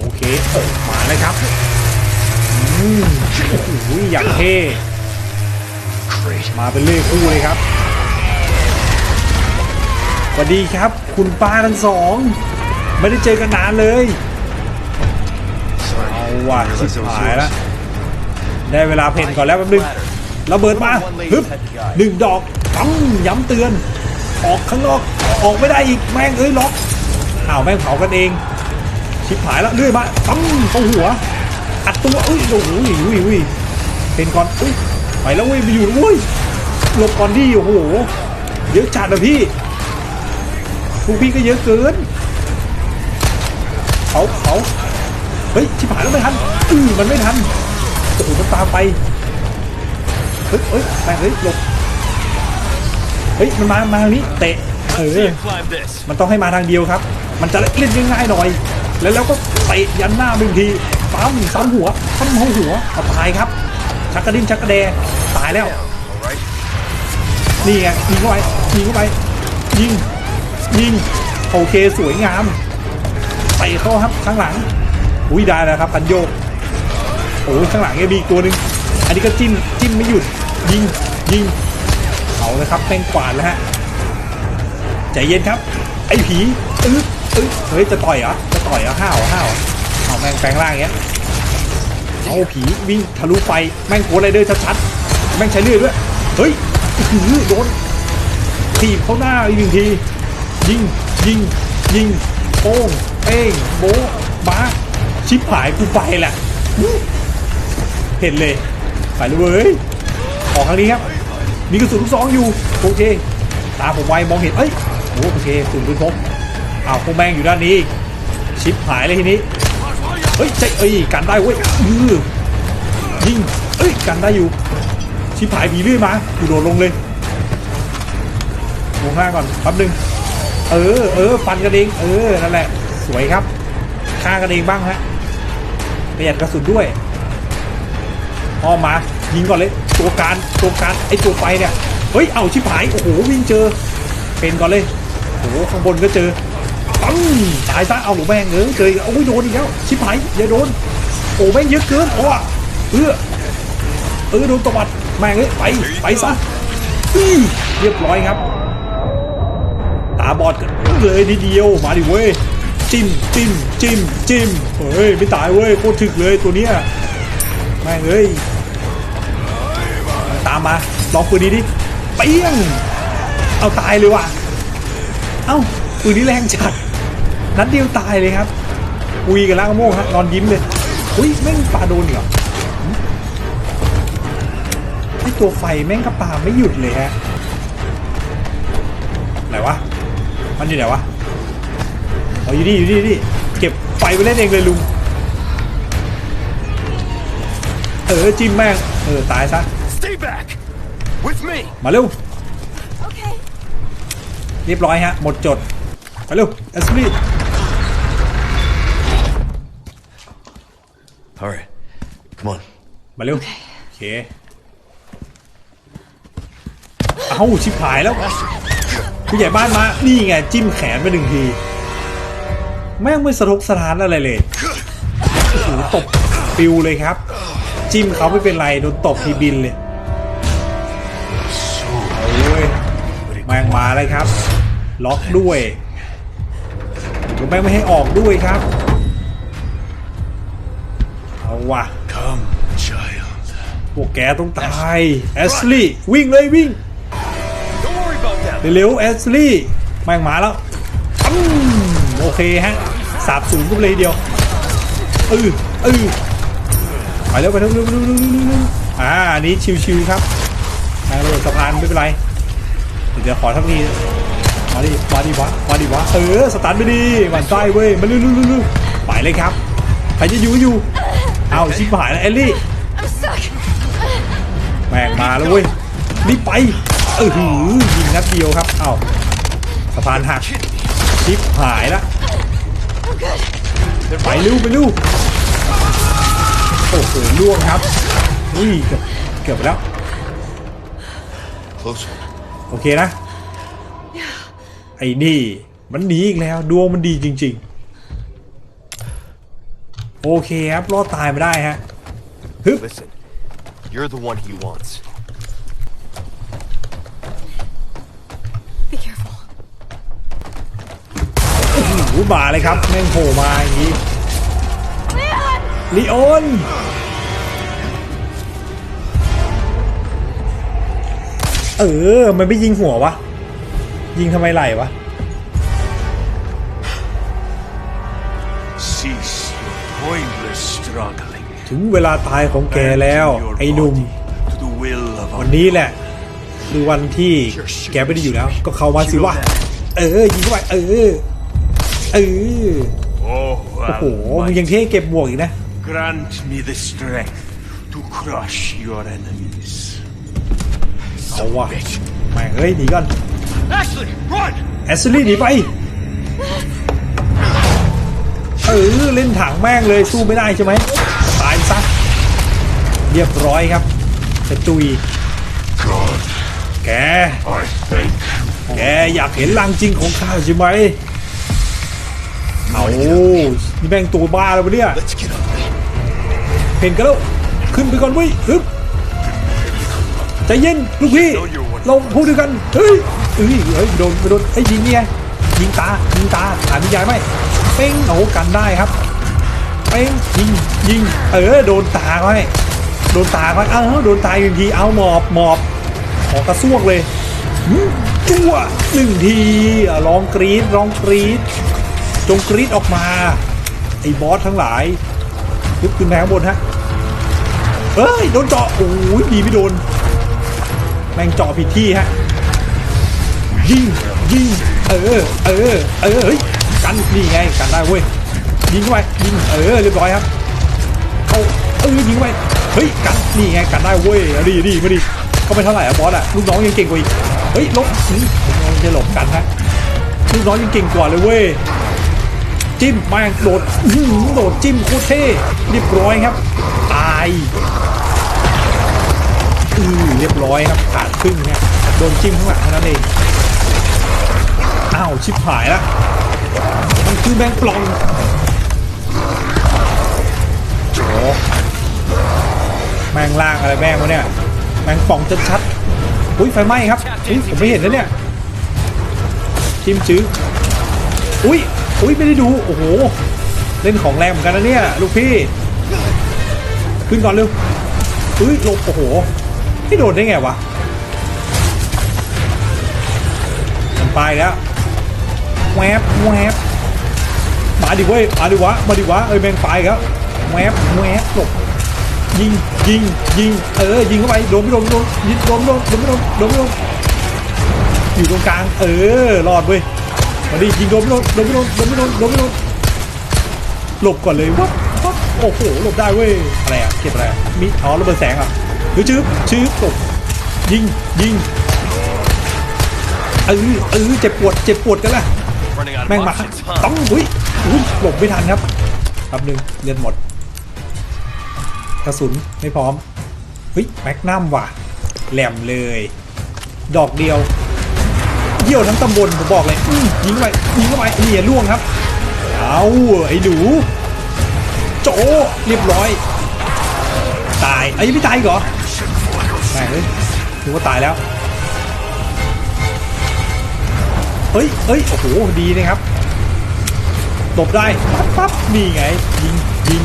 โอเคเออมาเลยครับอืมโอ้โหอย่างเท่ Great. มาเป็นเลขคู่เลยครับสวัสดีครับ คุณป้าทั้งสอง ไม่ได้เจอกันนานเลย Sorry. เอาว่ะ Didn't ชิ realize บ it was หาย yours. ละได้เวลาเพนก่อนแล้วแป๊บนึงระเบิดมาฮึบหนึ่งดอกปังย้ำเตือน ออกข้างนอกออกไม่ได้อีกแม่งเอ้ยล็อกอ้าวแม่งเผากันเอง ชิบหายแล้วเลื่อยมาปังตรงหัวอัดตัวอุ้ยโอ้โหอุ้ยอุ้ยอุ้ยเป็นก่อนอุ้ยไปแล้วเว้ยไปอยู่แล้วเว้ยหลบก่อนดิโอ้โหเยอะจัดอะพี่พวกพี่ก็เยอะเกินเขาเขาเฮ้ยชิบหายแล้วไม่ทันอือมันไม่ทันโอ้โหมันตามไปเฮ้ยเฮ้ยแม่งเฮ้ยหลบเฮ้ยมันมามาทางนี้เตะเออมันต้องให้มาทางเดียวครับ มันจะเล่นง่ายๆหน่อย แล้วแล้วก็เตะยันหน้าหนึ่งทีซ้ำซ้ำหัวซ้ำหัวหัวเอาตายครับชักกระดิ้นชักกระแดตายแล้วนี่ไงยิงเข้าไปยิงเข้าไปยิงยิงโอเคสวยงามไปเข้าครับข้างหลังอุ้ยได้แล้วครับปันโยกโอ้ข้างหลังเนี่ยมีอีกตัวหนึ่งอันนี้ก็จิ้มจิ้มไม่หยุดยิงยิงเอาเลยครับแป้งกวาดแล้วฮะใจเย็นครับ ไอ้ผีอึ๊บ ฮ้ยจะต่อยเหรอจะต่อยเหรอห้าวห้าวเอาแม่งแปลงร่างล่างเงี้ยเอาผีวิ่งทะลุไฟแม่งโกนไรเดอร์ชัดๆแม่งใช้เลือดด้วยเฮ้ยอื้อหือโดนถีบเข้าหน้าอีกหนึ่งทียิงยิงยิงโป้งเป้งโบ๊บ้าชิบหายกูไปแหละเห็นเลยไปเลยเว้ยออกทางนี้ครับมีกระสุนลูกซองอยู่โอเคตาผมไวมองเห็นเอ้ยโอ้โอเคสุนปืนพก อ้าวพวกแม่งอยู่ด้านนี้ ชิปหายเลยทีนี้ เฮ้ยใจเอ้ยกันได้เว้ยอือยิงเอ้ยกันได้อยู่ ชิปหายผีเรื่อยมากูโดดลงเลยลงหน้าก่อนแป๊บนึง เออเออฟันกันเองเออนั่นแหละ สวยครับฆ่ากันเองบ้างฮะประหยัดกระสุนด้วยอ้อมมายิงก่อนเลยตัวการตัวการไอตัวไฟเนี่ยเฮ้ยเอาชิบหายโอ้โหวิ่งเจอ เป็นก่อนเลยโอ้โหข้างบนก็เจอ ปังตายซะเอาหนูแม่งเออเจออีกแล้วโอ้ยโดนอีกแล้วชิบหายอย่าโดนโอ้แม่งเยอะเกินโอ้ะเออเออโดนตวัดแม่งเอ้ยไปไปซะเรียบร้อยครับ ตาบอดกันเลยทีเดียวมาดิเว้ยจิ้มจิ้มจิ้มจิ้มเฮ้ยไม่ตายเว้ยโคตรถึกเลยตัวเนี้ยแม่งเอ้ยตามมาลองปืนนี้ดิเปี้ยงเอาตายเลยว่ะเอ้าปืนนี้แรงจัด นัดเดียวตายเลยครับอุยกับล่างโม่งฮะนอนยิ้มเลยอุ้ยแม่งปาโดนอีกเหรอหึไอตัวไฟแม่งก็ปาไม่หยุดเลยฮะไหนวะมันอยู่ไหนวะเอาอยู่นี่อยู่นี่อยู่นี่เก็บไฟไปเล่นเองเลยลุงเออจิ้มแม่งเออตายซะ Stay back. With me. มาเร็ว Okay. เรียบร้อยฮะหมดจดไปเร็วแอสลี All right. Come on. มาเร็ว โอเค เอ้าชิบหายแล้ว ผู้ใหญ่บ้านมา นี่ไง จิ้มแขนไปหนึ่งที แม่งไม่สะทกสะท้านอะไรเลยโอ้โหตบปิวเลยครับ จิ้มเขาไม่เป็นไร โดนตบทีบินเลยเอาเว้ยแม่งมาเลยครับ ล็อกด้วยเดี๋ยวแม่งไม่ให้ออกด้วยครับเอา ว่ะ Come, child. พวกแกต้องตายแอสลีย์วิ่งเลยวิ่ง Don't worry about that. เร็วๆแอสลีย์แม่งมาแล้วอืมโอเคฮะสาบสูงก็เลยทีเดียวเออเออไปเร็วไปเร็วเร็วเร็วเร็วเร็วเร็วอ่าอันนี้ชิวๆครับทางระเบิดสะพานไม่เป็นไร เดี๋ยวขอทักทีมาดิมาดิวะมาดิวะเออสตาร์ทไม่ดีหมันไส้เว้ยมาเร็วๆๆๆไปเลยครับใครจะอยู่ก็อยู่ เอาชิบหายแล้วเอลลี่ I'm stuck. แม่งมาแล้วเว้ยรีบไปเออหือยิงนัดเดียวครับเอ้าสะพานหักชิปหายละ I'm good. ไปเร็วไปเร็วโอ้โหล่วงครับอุ้ยเกือบเกือบไปแล้ว Close. โอเคนะไอ้นี่มันหนีอีกแล้วดวงมันดีจริง ๆ โอเคครับ รอดตายมาได้ฮะฮึบ Listen, you're the one he wants. Be careful. หูบ่าเลยครับแม่งโผล่มาอย่างนี้ Leon! ลีโอนเออ มันไม่ยิงหัววะ ยิงทำไมไหลวะ ถึงเวลาตายของแกแล้ว Your ไอ้หนุ่ม body To the will of วันนี้แหละคือวันที่แกไม่ได้อยู่แล้ว ก็เข้ามาสิวะ เออยิงเข้าไปเออ เออ Oh, โอ้โห มึงยังเท่เก็บหมวกอีกนะ grant me the strength to crush your enemies. เอาวะแม่งเฮ้ยหนีก่อน Ashley, run! แอสลี่หนีไป เออเล่นถังแม่งเลยสู้ไม่ได้ใช่ไหมตายซะเรียบร้อยครับจะตุย God, แก I thank แกอยากเห็นรังจริงของข้าใช่ไหมเอานี่แม่งตัวบ้าแล้ววะเนี่ย Let's get up. เห็นกันแล้วขึ้นไปก่อนเว้ยฮึบใจเย็นลูกพี่เราพูดด้วยกันเฮ้ยเอ้ยเฮ้ยโดนโดนไอ้ยยิงเนี่ย ยิงตายิงตาหานิยายไหมเป้งโอ้กันได้ครับเป้งยิงยิงเออโดนตาไว้โดนตาไว้เอ้าโดนตายหนึ่งทีเอาหมอบหมอบขอกระซวกเลยจั่วหนึ่งทีร้องกรีดร้องกรีดจงกรีดออกมาไอ้บอสทั้งหลายลึกขึ้นแพงบนฮะเอ้ยโดนเจาะโอ้ยดีไม่โดนแม่งเจาะผิดที่ฮะยิงยิง เออ เออ เออ เฮ้ย กันนี่ไง กันได้เว้ย ยิงเข้าไป ยิง เออ เรียบร้อยครับเอาเออ ยิงเข้าไป เฮ้ย กันนี่ไง กันได้เว้ยดีดีมาดิก็ไม่เท่าไหร่อะบอสอะลูกน้องยังเก่งกว่าอีก เฮ้ยหลบนี่มันจะหลบกันฮะลูกน้องยังเก่งกว่าเลยเว้ย จิ้มแม่งโดดโดดจิ้มโคตรเท่ เรียบร้อยครับ ตายอือเรียบร้อยครับขาดครึ่งเนี่ยโดนจิ้มข้างหลังเท่านั้นเอง อ้าวชิบหายละมันคือแมงปลองโอ้แมงล่างอะไรแม่งวะเนี่ยแมงป่องชัดๆอุ้ยไฟไหม้ครับอุ้ยผมไม่เห็นนะเนี่ยจิ้มจื้ออุ้ยอุ้ยไม่ได้ดูโอ้โหเล่นของแรงเหมือนกันนะเนี่ยลูกพี่ ขึ้นก่อนเร็วอุ้ยลบโอ้โหไม่โดนได้ไงวะมันไปแล้ว แวบแวบมาดิเว้ยมาดิวะมาดิวะเอ้ยแมงไปครับแวบแวบหลบยิงยิงยิงเออยิงเข้าไปโดนไม่โดนโดนยิงโดนไม่โดนโดนไม่โดนโดนไม่โดนอยู่ตรงกลางเออรอดเว้ยมาดิยิงโดนไม่โดนโดนไม่โดนโดนไม่โดนโดนไม่โดนหลบก่อนเลยวับวับโอ้โหหลบได้เว้ยอะไรอะเก็บอะไรมีอ๋อระเบิดแสงอะหรือชืบชืบหลบยิงยิงเออเออเจ็บปวดเจ็บปวดกันละ แม่งมาต้องอุ้ยอุ้ยหลบไม่ทันครับแป๊บหนึงเลือดหมดกระสุนไม่พร้อมเฮ้ยแม็กนัมว่ะแหลมเลย ดอกเดียวเยี่ยวทั้งตำบลผมบอกเลยยิงไปยิงเข้าไปนี่ยล่วงครับ เอาไอ้หนูโจเรียบร้อย ตายไอ้ไม่ตายกเหรอแม่งเลยถือว่าตายแล้ว เฮ้ยเฮ้ยโอ้โหดีนะครับตบได้ปั๊บปั๊บนี่ไงยิงยิง